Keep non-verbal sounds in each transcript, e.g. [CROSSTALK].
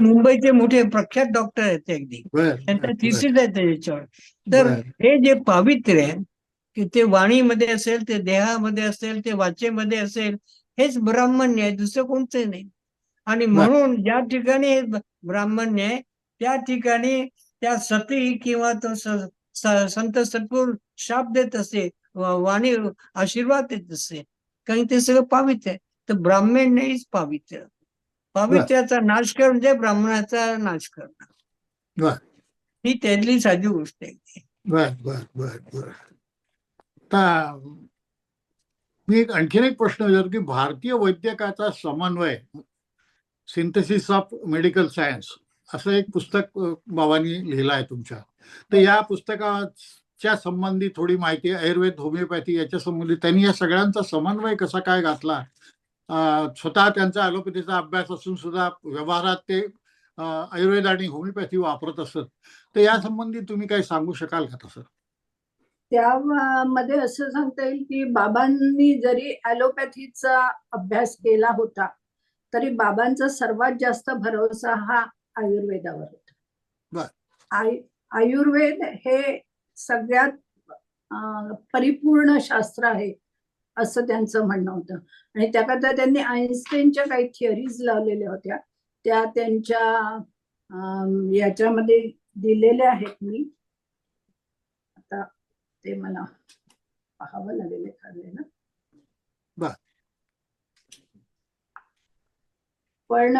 मुंबईचे मोठे प्रख्यात डॉक्टर आहेत अगदी. त्यांचा थिसिस आहे त्याच्यावर तर. हे जे पावित्र्य आहे की ते वाणीमध्ये असेल ते देहामध्ये असेल ते वाचेमध्ये असेल हेच ब्राह्मण्य आहे दुसरं कोणतं नाही. आणि म्हणून ज्या ठिकाणी हे ब्राह्मण्य आहे त्या ठिकाणी त्या सती किंवा तो संत सत्पुर शाप देत असे वाणी आशीर्वाद देत असे कारण ते सगळं पावित्र्य आहे. तर ब्राह्मण्य हीच पावित्र्य. पावित्र्याचा नाश कर म्हणजे ब्राह्मणाचा नाश करणं. ही त्यातली साधी गोष्ट आहे. बर बर बर बर. आता मी एक आणखीन एक प्रश्न विचारतो की भारतीय वैद्यकाचा समन्वय सिंथेसिस ऑफ मेडिकल सायन्स असं एक पुस्तक बाबांनी लिहिलं आहे तुमच्या. तर या पुस्तकाच्या संबंधी थोडी माहिती आयुर्वेद होमिओपॅथी याच्या संबंधी त्यांनी या सगळ्यांचा समन्वय कसा काय घातला? स्वतः त्यांचा ॲलोपॅथीचा अभ्यास असून सुद्धा व्यवहारात ते आयुर्वेद आणि होमिओपॅथी वापरत असत. तर या संबंधी तुम्ही काही सांगू शकाल का तसं? त्यामध्ये असं सांगता येईल की बाबांनी जरी ॲलोपॅथीचा अभ्यास केला होता तरी बाबांचा सर्वात जास्त भरोसा हा आयुर्वेदावर. होता. आय आयुर्वेद हे सगळ्यात परिपूर्ण शास्त्र आहे. असं त्यांचं म्हणणं होतं. आणि त्याकरता त्यांनी आईन्स्टाईनच्या काही थिअरीज लावलेल्या होत्या. त्या त्यांच्या याच्यामध्ये दिलेल्या आहेत मी. आता ते मला पाहावं लागेल एखादं ना. पण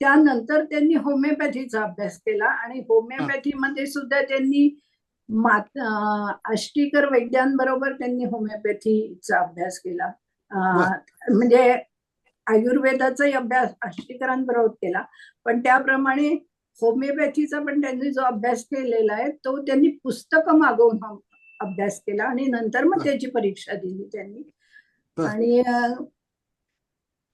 त्यानंतर त्यांनी होमिओपॅथीचा अभ्यास केला आणि होमिओपॅथीमध्ये सुद्धा त्यांनी मात अं, आष्टीकर वैद्यांबरोबर त्यांनी होमिओपॅथीचा अभ्यास केला म्हणजे आयुर्वेदाचाही अभ्यास आष्टीकरांबरोबर केला पण त्याप्रमाणे होमिओपॅथीचा पण त्यांनी जो अभ्यास केलेला आहे तो त्यांनी पुस्तकं मागवून अभ्यास केला आणि नंतर मग. त्याची परीक्षा दिली त्यांनी. आणि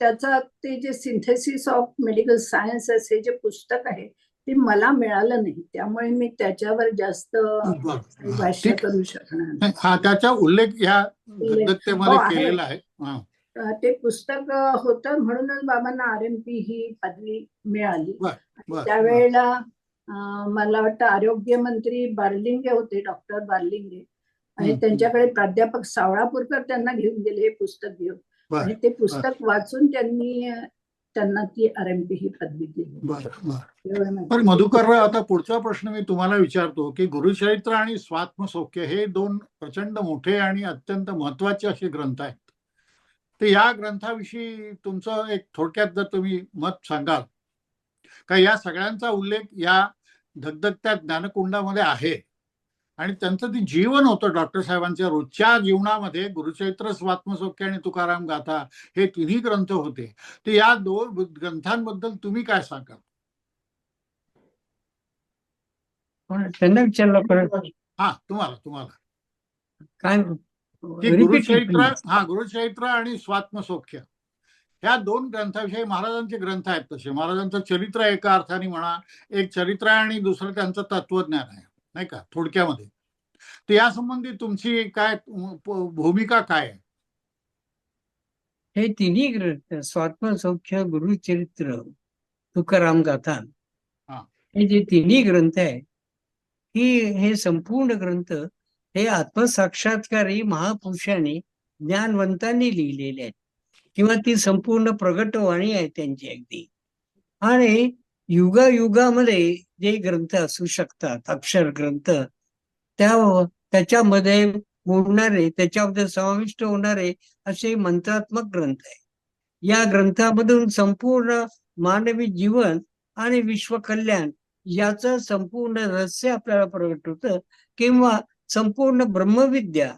त्याचा ते जे सिंथेसिस ऑफ मेडिकल सायन्सेस हे जे पुस्तक आहे ते मला मिळालं नाही त्यामुळे मी त्याच्यावर जास्त. भाष्य. करू शकणार. हा त्याचा उल्लेख हो. केलेला आहे ते पुस्तक होतं म्हणूनच बाबांना आर एम पी ही पदवी मिळाली. त्यावेळेला मला वाटतं आरोग्य मंत्री बार्लिंगे होते डॉक्टर बार्लिंगे आणि. त्यांच्याकडे प्राध्यापक सावळापूरकर त्यांना घेऊन गेले हे पुस्तक घेऊन आणि ते पुस्तक वाचून त्यांनी त्यांना ती आर एम पी ही पदवी दिली. बर. पण मधुकर आता पुढचा प्रश्न मी तुम्हाला विचारतो की गुरुचरित्र आणि स्वात्मसौख्य हे दोन प्रचंड मोठे आणि अत्यंत महत्त्वाचे असे ग्रंथ आहेत. तर या ग्रंथाविषयी तुमचं एक थोडक्यात जर तुम्ही मत सांगाल का या सगळ्यांचा उल्लेख या धगधगत्या ज्ञानकुंडामध्ये आहे? आणि त्यांचं ते जीवन होतं डॉक्टर साहेबांच्या रोजच्या जीवनामध्ये. गुरुचरित्र स्वात्मसौख्य आणि तुकाराम गाथा हे तिन्ही ग्रंथ होते. तर या दोन ग्रंथांबद्दल तुम्ही काय सांगाल? त्यांना विचारलं परत हा तुम्हाला तुम्हाला. काय? please. हा गुरुचरित्र आणि स्वात्मसौख्य. ह्या दोन ग्रंथाविषयी महाराजांचे ग्रंथ आहेत तसे. महाराजांचं चरित्र एका अर्थाने म्हणा एक चरित्र आहे आणि दुसरं त्यांचं तत्वज्ञान आहे. नाही का? थोडक्यामध्ये. तर या संबंधी तुमची काय भूमिका काय आहे? हे तिन्ही ग्रंथ स्वात्मसौख्य गुरुचरित्र तुकाराम गाथा. हा. जे तिन्ही ग्रंथ आहे ही हे संपूर्ण ग्रंथ हे आत्मसाक्षात्कारी महापुरुषांनी ज्ञानवंतांनी लिहिलेले आहेत. किंवा ती संपूर्ण प्रगटवाणी आहे त्यांची अगदी. आणि युगायुगामध्ये जे ग्रंथ असू शकतात अक्षर ग्रंथ त्या त्याच्यामध्ये बोलणारे त्याच्यामध्ये समाविष्ट होणारे असे मंत्रात्मक ग्रंथ आहे या ग्रंथामधून संपूर्ण मानवी जीवन आणि विश्वकल्याण याचं संपूर्ण रहस्य आपल्याला प्रगट होतं. किंवा संपूर्ण ब्रह्मविद्या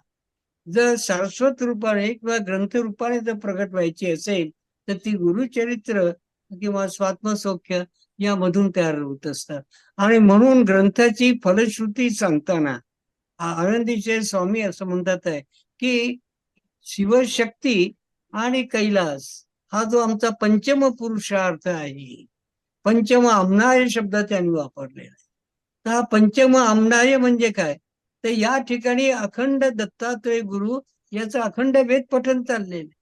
जर शाश्वत रूपाने किंवा ग्रंथ रूपाने जर प्रगट व्हायची असेल तर ती गुरुचरित्र किंवा स्वात्मसौख्य यामधून तयार होत असतात. आणि म्हणून ग्रंथाची फलश्रुती सांगताना आनंदीचे स्वामी असं म्हणतात आहे की शिवशक्ती आणि कैलास हा जो आमचा पंचम पुरुषार्थ आहे. पंचम आमनाय शब्द त्यांनी वापरलेला आहे. तर हा पंचम आमनाय म्हणजे काय? तर या ठिकाणी अखंड दत्तात्रय गुरु याचं अखंड वेद पठन चाललेलं आहे.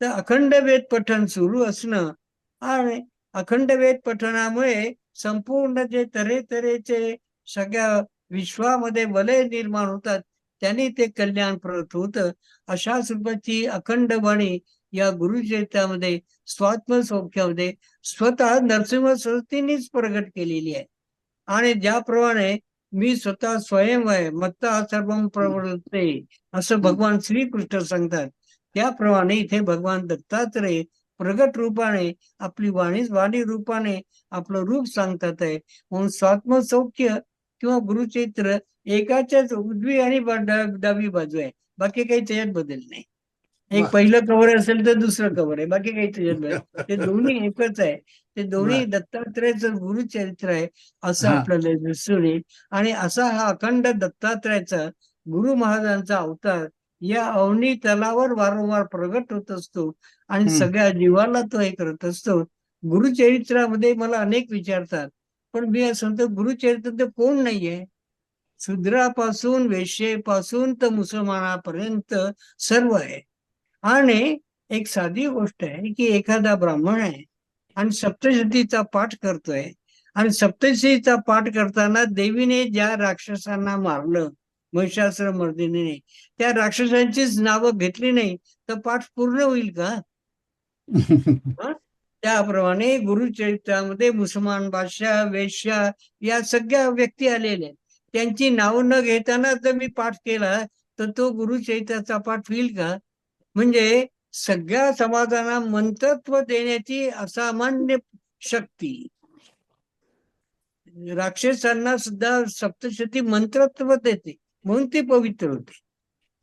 तर अखंड वेद पठन सुरू असणं आणि अखंड वेद पठणामुळे संपूर्ण जे तऱ्हेतऱ्हेचे सगळ्या विश्वामध्ये वलय निर्माण होतात त्यांनी ते कल्याणप्रद होतं. अशा स्वरूपाची अखंड वाणी या गुरुचरित्रामध्ये स्वात्म सौख्यामध्ये स्वतः नरसिंह सरस्वतींनीच प्रगट केलेली आहे. आणि ज्याप्रमाणे मी स्वतः स्वयं आहे मत्ता सर्वम प्रवर्तते असं भगवान श्रीकृष्ण सांगतात. त्याप्रमाणे इथे भगवान दत्तात्रय प्रगट रूपाने आपली वाणी वाणी रूपाने आपलं रूप सांगतात आहे. म्हणून स्वात्म सौख्य किंवा गुरुचैत्र एकाच्याच उजवी आणि डावी बाजू आहे. बाकी काही त्याच्यात बदल नाही. एक. पहिलं कव्हर असेल तर दुसरं कव्हर आहे. बाकी काही त्याच्यात बदल ते [LAUGHS] दोन्ही एकच आहे. ते दोन्ही. दत्तात्रयाचं गुरुचरित्र आहे असं. आपल्याला दिसून येईल. आणि असा हा अखंड दत्तात्रयाचा गुरु महाराजांचा अवतार या अवनी तलावर वारंवार प्रगट होत असतो. आणि. सगळ्या जीवाला तो हे करत असतो. गुरुचरित्रामध्ये मला अनेक विचारतात पण मी असं म्हणतो गुरुचरित्र तर कोण नाहीये? शूद्रापासून वेश्येपासून तर मुसलमानापर्यंत सर्व आहे. आणि एक साधी गोष्ट आहे की एखादा ब्राह्मण आहे आणि सप्तशतीचा पाठ करतोय. आणि सप्तशतीचा पाठ करताना देवीने ज्या राक्षसांना मारलं महिषासुर मर्दिनीने त्या राक्षसांचीच नावं घेतली नाही तर पाठ पूर्ण होईल का? त्याप्रमाणे गुरुचरित्रामध्ये मुसलमान बादशाह वेश्या या सगळ्या व्यक्ती आलेल्या आहेत. त्यांची नाव न घेताना जर मी पाठ केला तर तो गुरुचरित्राचा पाठ होईल का? म्हणजे सगळ्या समाजाला मंत्रत्व देण्याची असामान्य शक्ती. राक्षसांना सुद्धा सप्तशती मंत्रत्व देते. म्हणून ते पवित्र होते.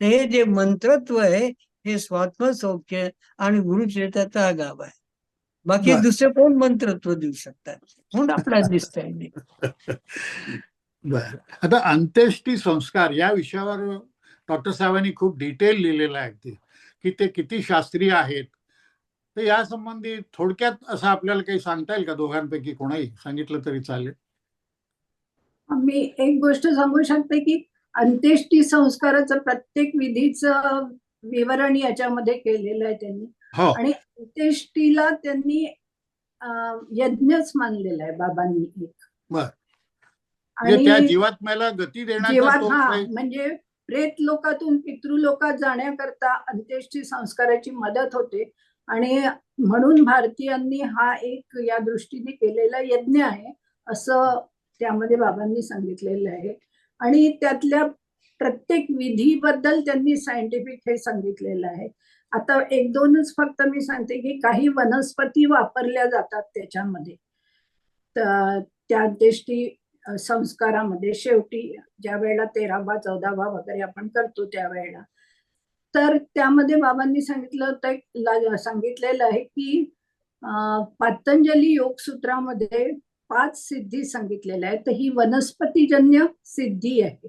हे जे मंत्रत्व आहे हे स्वात्म सौख्य आणि गुरुचरित्राचा हा गाव आहे. बाकी. दुसरे कोण मंत्रत्व देऊ शकतात? म्हणून आपल्याला दिसत आहे बर. आता अंत्येष्टी संस्कार या विषयावर डॉक्टर साहेबांनी खूप डिटेल लिहिलेलं आहे अगदी की ते किती शास्त्रीय आहेत. तर या संबंधी थोडक्यात असं आपल्याला काही सांगता येईल का दोघांपैकी कोणाही? सांगितलं तरी चालेल. मी एक गोष्ट सांगू शकते की अंत्येष्टी संस्काराचं प्रत्येक विधीचं विवरण याच्यामध्ये केलेलं आहे त्यांनी. हो. आणि अंत्येष्टीला त्यांनी अं, यज्ञच मानलेला आहे बाबांनी एक. बर. म्हणजे त्या आणि जीवात्म्याला गती देण्याचा जीवात तो हा प्रयत्न- म्हणजे प्रेत लोकातून पितृलोकात जाण्याकरता अंत्येष्टी संस्काराची मदत होते. आणि म्हणून भारतीयांनी हा एक या दृष्टीने केलेला यज्ञ आहे असं त्यामध्ये बाबांनी सांगितलेलं आहे. आणि त्यातल्या प्रत्येक विधीबद्दल त्यांनी सायंटिफिक हे सांगितलेलं आहे. आता एक दोनच फक्त मी सांगते की काही वनस्पती वापरल्या जातात त्याच्यामध्ये. त्या अंत्येष्टी संस्कारामध्ये शेवटी ज्या वेळेला तेरावा चौदावा वगैरे आपण करतो त्यावेळेला. तर त्यामध्ये बाबांनी सांगितलं होतं सांगितलेलं आहे की पातंजली योगसूत्रामध्ये पाच सिद्धी सांगितलेल्या आहेत. तर ही वनस्पतीजन्य सिद्धी आहे.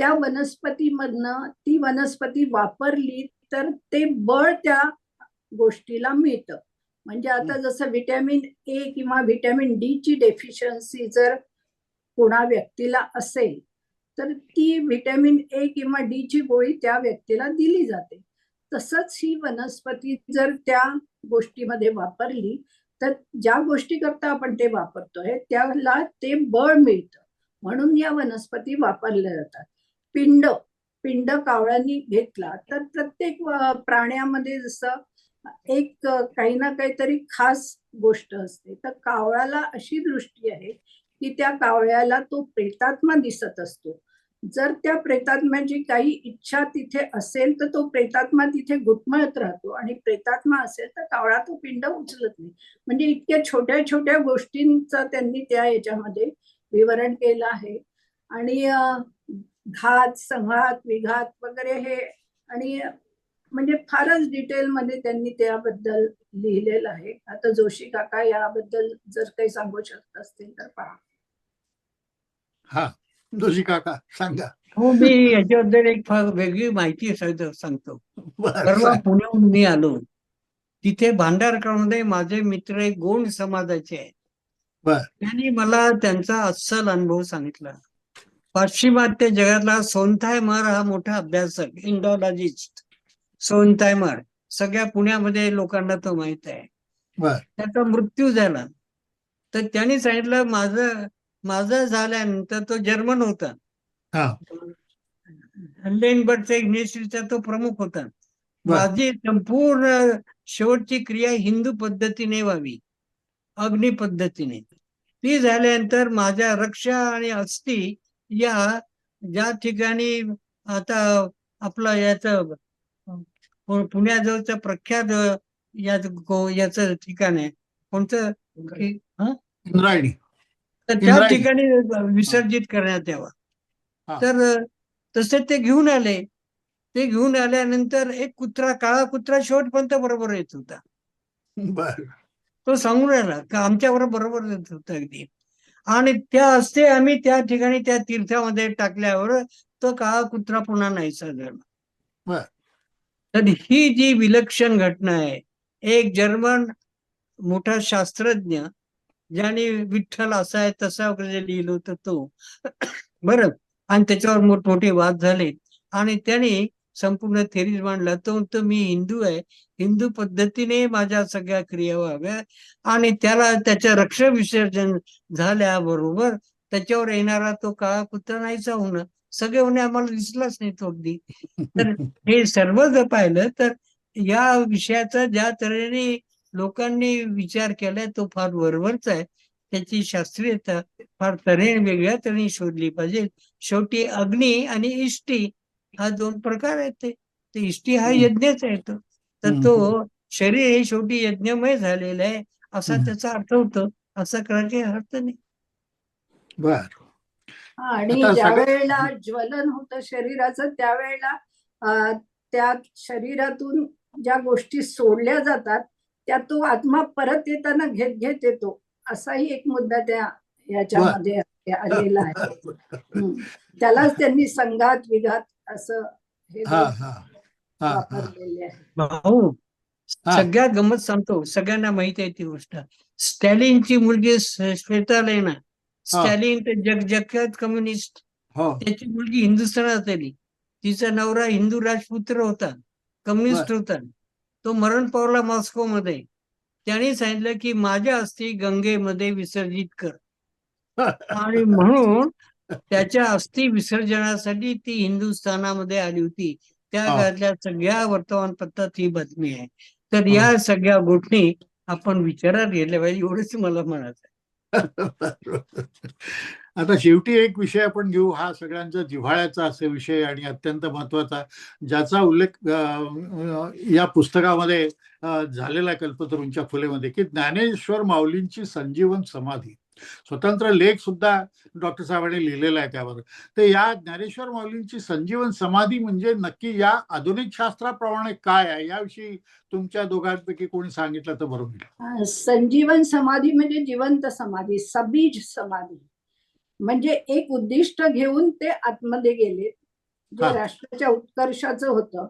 त्या वनस्पतीमधनं ती वनस्पती वापरली तर ते बळ त्या गोष्टीला मिळतं. म्हणजे आता जसं व्हिटॅमिन ए किंवा व्हिटॅमिन डी ची डेफिशियन्सी जर कोणा व्यक्तीला असेल तर ती व्हिटॅमिन ए किंवा डी ची गोळी त्या व्यक्तीला दिली जाते. तसंच ही वनस्पती जर त्या गोष्टीमध्ये वापरली तर ज्या गोष्टी करता आपण ते वापरतोय त्याला ते बळ मिळतं. म्हणून या वनस्पती वापरल्या जातात. पिंड पिंड कावळ्यांनी घेतला. तर प्रत्येक प्राण्यामध्ये जसं एक काही ना काहीतरी खास गोष्ट असते. तर कावळ्याला अशी दृष्टी आहे की त्या कावळ्याला तो प्रेतात्मा दिसत असतो. जर त्या प्रेतात्म्याची काही इच्छा तिथे असेल तर तो प्रेतात्मा तिथे घुटमळत राहतो. आणि प्रेतात्मा असेल तर कावळा तो पिंड उचलत नाही. म्हणजे इतक्या छोट्या छोट्या गोष्टींचा त्यांनी त्या याच्यामध्ये विवरण केलं आहे. आणि घात संघात विघात वगैरे हे आणि म्हणजे फारच डिटेलमध्ये त्यांनी त्याबद्दल लिहिलेलं आहे. आता जोशी काका याबद्दल जर काही सांगू शकत असतील तर पहा. हा जोशी काका सांगा. हो मी याच्याबद्दल एक फार वेगळी माहिती सांग- सांगतो. बरं, परवा. पुण्याहून मी आलो. तिथे भांडारकरमध्ये माझे मित्र एक गोंड समाजाचे आहेत. बर. त्यांनी मला त्यांचा अस्सल अनुभव सांगितला. पाश्चिमात्य जगातला सोनथायमर हा मोठा अभ्यासक इंडॉलॉजिस्ट. सोनथायमर सगळ्या पुण्यामध्ये लोकांना तो माहीत आहे. त्याचा मृत्यू झाला. तर त्यांनी सांगितलं माझं माझं झाल्यानंतर तो जर्मन होता. हा. लेनबर्गचा इग्नेशीचा तो प्रमुख होता. माझी संपूर्ण शेवटची क्रिया हिंदू पद्धतीने व्हावी अग्नी पद्धतीने. ती झाल्यानंतर माझ्या रक्षा आणि अस्थी या ज्या ठिकाणी आता आपलं याच पुण्याजवळचं प्रख्यात या याच ठिकाण आहे. कोणतं? हं? त्या. ठिकाणी विसर्जित करण्यात यावा. तर तसे ते घेऊन आले. ते घेऊन आल्यानंतर एक कुत्रा काळा कुत्रा शेवटपर्यंत बरोबर येत होता. बर. तो सांगून राहिला का आमच्या बरोबर येत होता अगदी? आणि त्या असते आम्ही त्या ठिकाणी त्या तीर्थामध्ये टाकल्यावर तो काळा कुत्रा पुन्हा झाला. बर. तर ही जी विलक्षण घटना आहे एक जर्मन मोठा शास्त्रज्ञ ज्याने विठ्ठल असा आहे तसा वगैरे लिहिलं होतं तो. बरं. आणि त्याच्यावर मोठमोठे वाद झाले. आणि त्याने संपूर्ण थेरीज मांडला. तो म्हणतो मी हिंदू आहे. हिंदू पद्धतीने माझ्या सगळ्या क्रिया व्हाव्या आणि त्याला त्याच्या रक्ष विसर्जन झाल्याबरोबर त्याच्यावर येणारा तो काळा कुत्रा नाहीचा होणं सगळे होणे आम्हाला दिसलाच नाही तो अगदी. तर हे सर्व जर पाहिलं तर या विषयाचा ज्या तऱ्हेने लोकांनी विचार केलाय तो फार बरोबरचा आहे. त्याची शास्त्रीयता फार तऱ्हेने वेगळ्या तऱ्हेने शोधली पाहिजे. शेवटी अग्नी आणि इष्टी हा दोन प्रकार आहेत ते. ते इष्टी हा. यज्ञच आहे तो. तर तो शरीर हे शेवटी यज्ञमय झालेलं आहे. असा. त्याचा अर्थ होतो. असा करायचा अर्थ नाही. बर. हा, आणि ज्या वेळेला ज्वलन होतं शरीराचं त्यावेळेला अं, त्या शरीरातून ज्या गोष्टी सोडल्या जातात त्या तो आत्मा परत येताना घेत घेत येतो. असाही एक मुद्दा त्या याच्यामध्ये आलेला आहे. त्यालाच त्यांनी संघात विघात असं हे हा दोन हा. हा हा. वापरलेले आहे भाऊ हा. सगळ्यात गमत सांगतो सगळ्यांना माहिती आहे ती गोष्ट. स्टॅलिनची मुलगी स- श्वेतालेना स्टॅलिन ते जग जगत कम्युनिस्ट. हो. त्याची मुलगी हिंदुस्थानात आली. तिचा नवरा हिंदू राजपुत्र होता कम्युनिस्ट होता. तो मरण पावला मॉस्को मध्ये त्याने सांगितलं की माझ्या अस्थी गंगेमध्ये विसर्जित कर. [LAUGHS] आणि म्हणून त्याच्या अस्थि विसर्जनासाठी ती हिंदुस्थानामध्ये आली होती. त्या. काळातल्या सगळ्या वर्तमानपत्रात ही बातमी आहे. तर या सगळ्या गोष्टी आपण विचारात घेतल्या पाहिजे एवढंच मला म्हणायचं आहे. [LAUGHS] आता शेवटी एक विषय आपण घेऊ. हा सगळ्यांचा जिव्हाळ्याचा असे विषय आणि अत्यंत महत्त्वाचा ज्याचा उल्लेख या पुस्तकामध्ये झालेला कल्पतरूंच्या फुलेमध्ये की ज्ञानेश्वर माऊलींची संजीवन समाधी. स्वतंत्र लेख सुद्धा डॉक्टर साहेबांनी लिहिलेला आहे त्यावर. तर या ज्ञानेश्वर माऊलींची संजीवन समाधी म्हणजे नक्की या आधुनिक शास्त्राप्रमाणे काय आहे? याविषयी तुमच्या दोघांपैकी कोणी सांगितलं तर बरं होईल. अं, संजीवन समाधी म्हणजे जिवंत समाधी सबीज समाधी. म्हणजे एक उद्दिष्ट घेऊन ते आतमध्ये गेले. जे. राष्ट्राच्या उत्कर्षाचं होतं.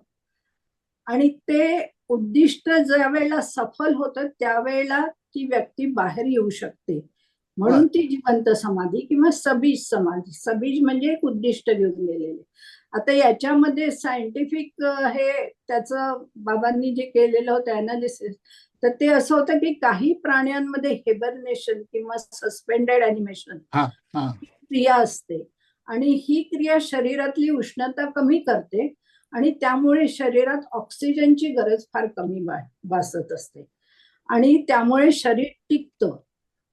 आणि ते उद्दिष्ट ज्या वेळेला सफल होतं त्यावेळेला ती व्यक्ती बाहेर येऊ शकते. म्हणून ती जिवंत समाधी किंवा सबीज समाधी. सबीज म्हणजे एक उद्दिष्ट घेऊन गेलेले. आता याच्यामध्ये सायंटिफिक हे त्याचं बाबांनी जे केलेलं होतं अनालिसिस तर ते असं होतं की काही प्राण्यांमध्ये हेबरनेशन किंवा सस्पेंडेड अॅनिमेशन क्रिया असते. आणि ही क्रिया शरीरातली उष्णता कमी करते आणि त्यामुळे शरीरात ऑक्सिजनची गरज फार कमी भासत असते. आणि त्यामुळे शरीर टिकतं.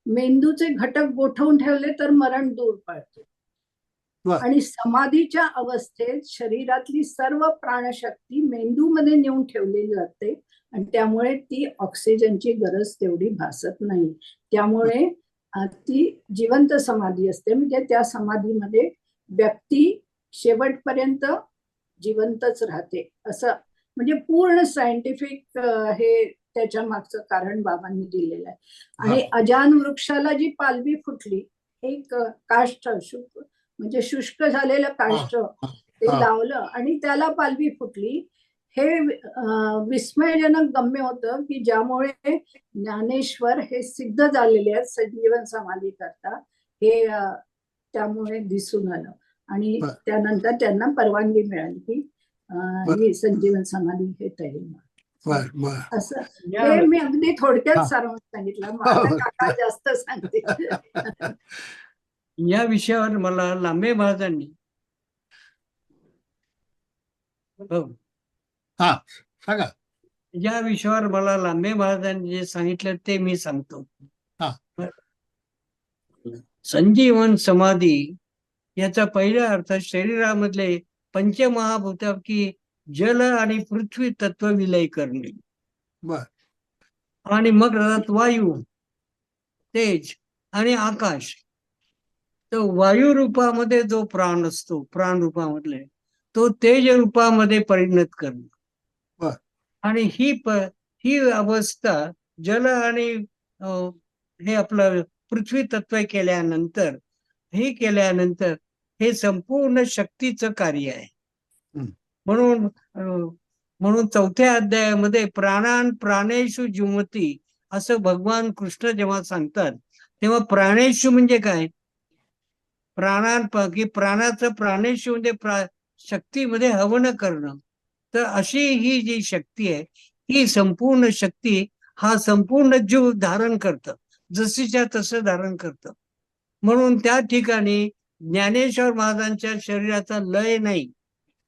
मेंदूचे घटक गोठवून ठेवले तर मरण दूर पळते वा. आणि समाधीच्या अवस्थेत शरीरातली सर्व प्राणशक्ती मेंदूमध्ये नेऊन ठेवलेली जाते आणि त्यामुळे ती ऑक्सिजनची गरज तेवढी भासत नाही. त्यामुळे ती जिवंत समाधी असते. म्हणजे त्या समाधीमध्ये व्यक्ती शेवटपर्यंत जिवंतच राहते. असं म्हणजे पूर्ण सायंटिफिक हे त्याच्या मागचं कारण बाबांनी दिलेलं आहे. आणि अजान वृक्षाला जी पालवी फुटली एक अ, काष्ठ शुक म्हणजे शुष्क झालेलं काष्ठ ते. लावलं आणि त्याला पालवी फुटली. हे विस्मयजनक गम्य होतं की ज्यामुळे ज्ञानेश्वर हे सिद्ध झालेले आहेत संजीवन समाधी करता. हे त्यामुळे दिसून आलं. आणि. त्यानंतर त्यांना परवानगी मिळाली की. ही संजीवन समाधी हे तयारी बर बर. असं. या- हे मी अगदी हा. थोडक्यात सारांश सांगितलं. माझा हो. काका जास्त सांगते या विषयावर मला लांबे महाराजांनी हो. हा सांगा. या विषयावर मला लांबे महाराजांनी जे सांगितलं ते मी सांगतो. हा. संजीवन समाधी याचा पहिला अर्थ शरीरामधले पंचमहाभूतापैकी जल आणि पृथ्वी तत्व विलय करणे बर. आणि मग राहतात वायू तेज आणि आकाश. तर वायू रूपामध्ये जो प्राण असतो प्राण रूपामधले तो तेज रूपामध्ये परिणत करणं. आणि ही प ही अवस्था जल आणि हे आपलं पृथ्वी तत्व केल्यानंतर हे केल्यानंतर हे संपूर्ण शक्तीचं कार्य आहे. म्हणून म्हणून चौथ्या अध्यायामध्ये प्राणान प्राणेशु जुमती असं भगवान कृष्ण जेव्हा सांगतात तेव्हा प्राणेशु म्हणजे काय? प्राणान की प्राणाचं प्राणेशु म्हणजे प्रा शक्तीमध्ये हवन करणं. तर अशी ही जी शक्ती आहे ही संपूर्ण शक्ती हा संपूर्ण जीव धारण करतं. जशीच्या तसं धारण करतं. म्हणून त्या ठिकाणी ज्ञानेश्वर महाराजांच्या शरीराचा लय नाही.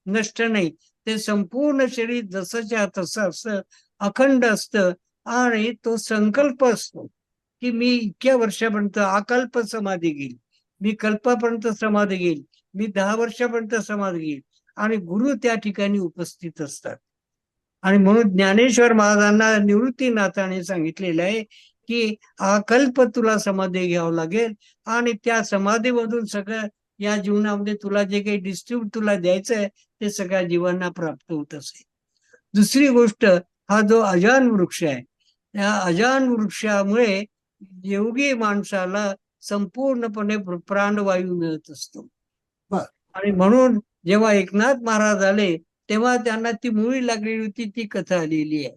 नष्ट नाही. ते संपूर्ण शरीर जसंच्या तसं असतं अखंड असतं आणि तो संकल्प असतो की मी इतक्या वर्षापर्यंत अकल्प समाधी घेईल. मी कल्पापर्यंत समाधी घेईल. मी दहा वर्षापर्यंत समाधी घेईल. आणि गुरु त्या ठिकाणी उपस्थित असतात. आणि म्हणून ज्ञानेश्वर महाराजांना निवृत्तीनाथाने सांगितलेलं आहे की अकल्प तुला समाधी घ्यावं लागेल आणि त्या समाधीमधून सगळं या जीवनामध्ये तुला जे काही डिस्ट्रीब्यूट तुला द्यायचं आहे ते सगळ्या जीवांना प्राप्त होत असे. दुसरी गोष्ट हा जो अजान वृक्ष आहे त्या अजान वृक्षामुळे योगी माणसाला संपूर्णपणे प्र- प्राणवायू मिळत असतो. बर. आणि म्हणून जेव्हा एकनाथ महाराज आले तेव्हा त्यांना ती मुळी लागलेली होती ती कथा आलेली आहे.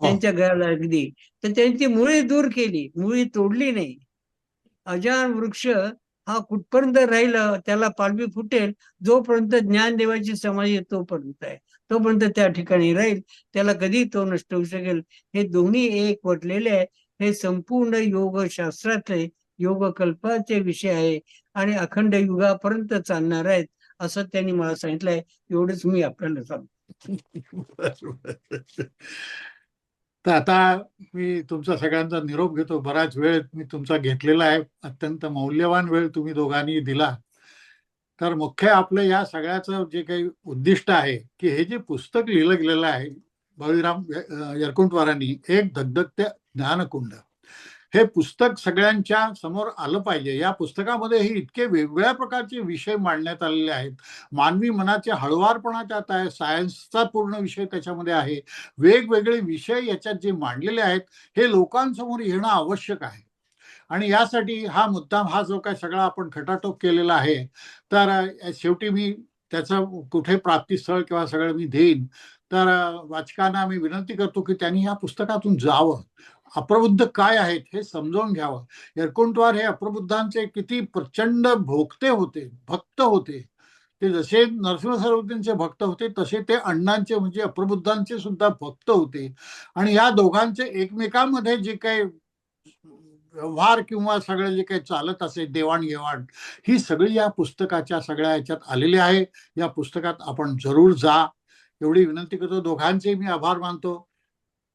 त्यांच्या घराला अगदी. तर त्यांनी ती मुळी दूर केली मुळी तोडली नाही. अजान वृक्ष हा कुठपर्यंत राहिलं त्याला पालवी फुटेल जोपर्यंत ज्ञान देवाची समाधी आहे तोपर्यंत आहे. तोपर्यंत त्या ठिकाणी राहील. त्याला कधी तो नष्ट होऊ शकेल. हे दोन्ही एक वटलेले आहे. हे संपूर्ण योग शास्त्रातले योगकल्पाचे विषय आहे. आणि अखंड युगापर्यंत चालणार आहेत असं त्यांनी मला सांगितलंय. एवढंच मी आपल्याला सांगतो. [LAUGHS] तर आता मी तुमचा सगळ्यांचा निरोप घेतो. बराच वेळ मी तुमचा घेतलेला आहे. अत्यंत मौल्यवान वेळ तुम्ही दोघांनी दिला. तर मुख्य आपलं या सगळ्याचं जे काही उद्दिष्ट आहे की हे जे पुस्तक लिहिलं गेलेलं आहे बळीराम यरकुंटवारांनी एक धगधगत्या ज्ञानकुंड. हे पुस्तक सगळ्यांच्या समोर आलं पाहिजे. या पुस्तकामध्ये हे इतके वेगवेगळ्या प्रकारचे विषय मांडण्यात आलेले आहेत. मानवी मनाचे हळवारपणा त्यात आहे. सायन्सचा पूर्ण विषय त्याच्यामध्ये आहे. वेगवेगळे विषय याच्यात जे मांडलेले आहेत हे लोकांसमोर येणं आवश्यक आहे. आणि यासाठी हा मुद्दाम हा जो काय सगळा आपण खटाटोप केलेला आहे तर शेवटी मी त्याचं कुठे प्राप्तिस्थळ किंवा सगळं मी देईन. तर वाचकांना मी विनंती करतो की त्यांनी या पुस्तकातून जावं. अप्रबुद्ध काय आहेत हे समजावून घ्यावं. यरकुंटवार हे अप्रबुद्धांचे किती प्रचंड भोगते होते भक्त होते. ते जसे नरसिंह सरवतींचे भक्त होते तसे ते अण्णांचे म्हणजे अप्रबुद्धांचे सुद्धा भक्त होते. आणि या दोघांचे एकमेकांमध्ये जे काही व्यवहार किंवा सगळं जे काही चालत असे देवाणघेवाण ही सगळी या पुस्तकाच्या सगळ्या याच्यात आलेली आहे. या पुस्तकात आपण जरूर जा. एवढी विनंती करतो. दोघांचे मी आभार मानतो.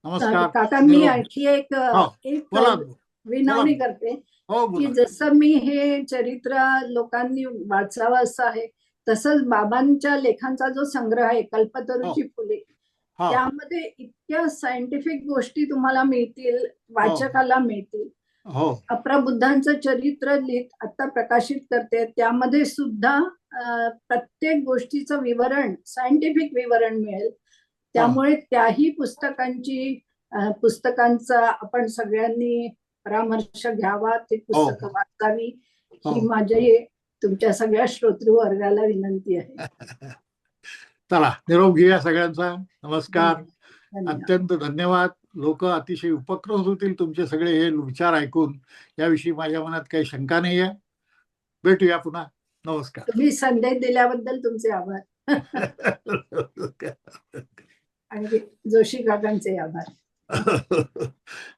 नमस्कार. काका मी. आणखी एक विनवणी. करते हो की जसं मी हे चरित्र लोकांनी वाचावं असं आहे तसंच बाबांच्या लेखांचा जो संग्रह आहे कल्पतरूची फुले हा. त्यामध्ये इतक्या सायंटिफिक गोष्टी तुम्हाला मिळतील वाचकाला मिळतील. हो. अप्रबुद्धांचं चरित्र लिहित आता प्रकाशित करते त्यामध्ये सुद्धा प्रत्येक गोष्टीचं विवरण सायंटिफिक विवरण मिळेल. त्यामुळे त्याही पुस्तकांची पुस्तकांचा आपण सगळ्यांनी परामर्श घ्यावा ती पुस्तकं वाचावी हो. ही. माझी तुमच्या सगळ्या श्रोतृ वर्गाला विनंती आहे. [LAUGHS] चला निरोप घेऊया सगळ्यांचा. नमस्कार. अत्यंत धन्यवाद. लोक अतिशय उपकृत होतील तुमचे सगळे हे विचार ऐकून. याविषयी माझ्या मनात काही शंका नाही आहे भेटूया पुन्हा. नमस्कार. तुम्ही संदेश दिल्याबद्दल तुमचे आभार. [LAUGHS] [LAUGHS] आणि जोशी काकांचे आभार. [LAUGHS]